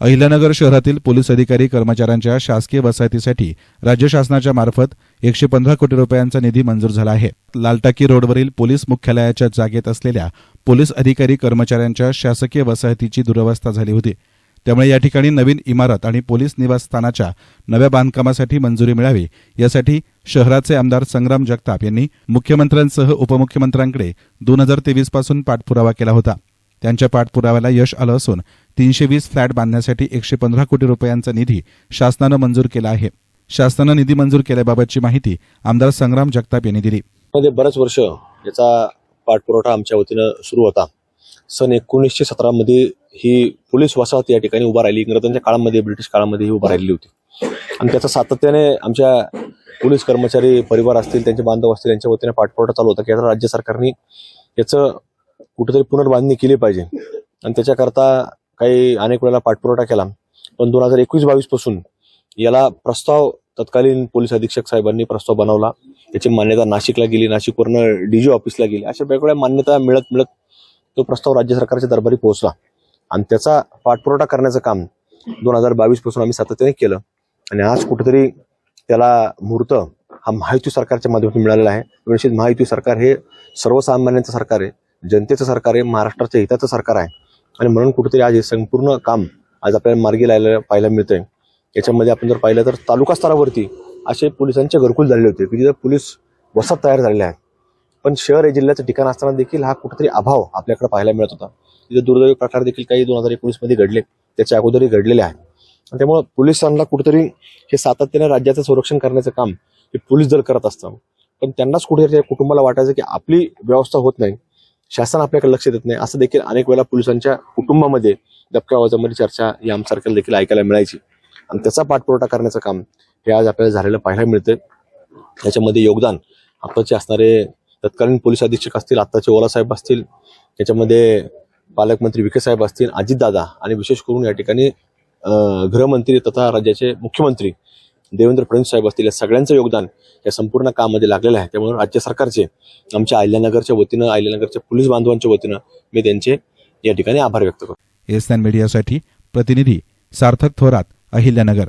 अहिल्यानगर शहरातील पोलीस अधिकारी कर्मचाऱ्यांच्या शासकीय वसाहतीसाठी राज्य शासनाच्या मार्फत एकशे पंधरा कोटी रुपयांचा निधी मंजूर झाला आहे. लालटाकी रोडवरील पोलीस मुख्यालयाच्या जागेत असलेल्या पोलीस अधिकारी कर्मचाऱ्यांच्या शासकीय वसाहतीची दुरवस्था झाली होती. त्यामुळे या ठिकाणी नवीन इमारत आणि पोलीस निवासस्थानाच्या नव्या बांधकामासाठी मंजुरी मिळावी यासाठी शहराचे आमदार संग्राम जगताप यांनी मुख्यमंत्र्यांसह उपमुख्यमंत्र्यांकडे दोन हजार तेवीसपासून पाठपुरावा केला होता. त्यांच्या पाठपुराव्याला यश आलं असून तीनशे वीस फ्लॅट बांधण्यासाठी एकशे पंधरा कोटी रुपयांचा निधी शासनानं मंजूर केला आहे. शासनानं निधी मंजूर केल्याबाबतची माहिती आमदार संग्राम जगताप यांनी दिली. मध्ये बरेच वर्ष याचा पाठपुरवठा आमच्या वतीनं सुरू होता. सन एकोणीसशे सतरामध्ये ही पोलीस वसाहत या ठिकाणी उभा राहिली. इंग्रजांच्या काळामध्ये ब्रिटिश काळामध्ये ही उभा राहिलेली होती. आणि त्याचा सातत्याने आमच्या पोलीस कर्मचारी परिवार असतील त्यांचे बांधव असतील यांच्या वतीने पाठपुरवठा चालू होता. की राज्य सरकारने याचं कुठेतरी पुनर्बांधणी केली पाहिजे. आणि त्याच्याकरता काही अनेक वेळेला पाठपुरवठा केला. पण दोन हजार एकवीस बावीसपासून याला प्रस्ताव तत्कालीन पोलीस अधीक्षक साहेबांनी प्रस्ताव बनवला. त्याची मान्यता नाशिकला गेली नाशिकवरनं डीजी ऑफिसला गेली. अशा वेगवेगळ्या मान्यता मिळत मिळत तो प्रस्ताव राज्य सरकारच्या दरबारी पोहोचला. आणि त्याचा पाठपुरवठा करण्याचं काम दोन हजार बावीसपासून आम्ही सातत्याने केलं. आणि आज कुठेतरी त्याला मुहूर्त हा महायुती सरकारच्या माध्यमातून मिळालेला आहे. निश्चित महायुती सरकार हे सर्वसामान्यांचं सरकार आहे. जनतेचं सरकार आहे महाराष्ट्राच्या हिताचं सरकार आहे. आणि म्हणून कुठेतरी आज हे संपूर्ण काम आज आपल्याला मार्गी लायला पाहायला मिळतंय. याच्यामध्ये आपण जर पाहिलं तर तालुका स्तरावरती असे पोलिसांचे घरकुल झालेले होते की जिथे पोलीस वसाहत तयार झालेले आहेत. पण शहर हे जिल्ह्याचं ठिकाण असताना देखील हा कुठेतरी अभाव आपल्याकडे पाहायला मिळत होता. तिथे दुर्दैवी प्रकार देखील काही दोन हजार एकोणीसमध्ये घडले त्याच्या अगोदरही घडलेले आहेत. आणि त्यामुळे पोलिसांना कुठेतरी हे सातत्याने राज्याचं संरक्षण करण्याचं काम हे पोलीस दल करत असतं पण त्यांनाच कुठेतरी त्या कुटुंबाला वाटायचं की आपली व्यवस्था होत नाही. शासन आपल्याकडे लक्ष देत नाही. असं देखील अनेक वेळा पोलिसांच्या कुटुंबामध्ये दबक्या आवाजामध्ये चर्चा या आमसारख्याला देखील ऐकायला मिळायची. आणि त्याचा पाठपुरवठा करण्याचं काम हे आज आपल्याला झालेलं पाहायला मिळतंय. याच्यामध्ये योगदान आताचे असणारे तत्कालीन पोलीस अधीक्षक असतील आत्ताचे ओला साहेब असतील त्याच्यामध्ये पालकमंत्री विखे साहेब असतील अजितदादा आणि विशेष करून या ठिकाणी गृहमंत्री तथा राज्याचे मुख्यमंत्री देवेंद्र फडणवीस साहेब असतील या सगळ्यांचं योगदान या संपूर्ण कामामध्ये लागलेलं आहे. त्यामुळे राज्य सरकारचे आमच्या अहिल्यानगरच्या वतीनं अहिल्यानगरच्या पोलीस बांधवांच्या वतीनं मी त्यांचे या ठिकाणी आभार व्यक्त करतो. एस मीडियासाठी प्रतिनिधी सार्थक थोरात अहिल्यानगर.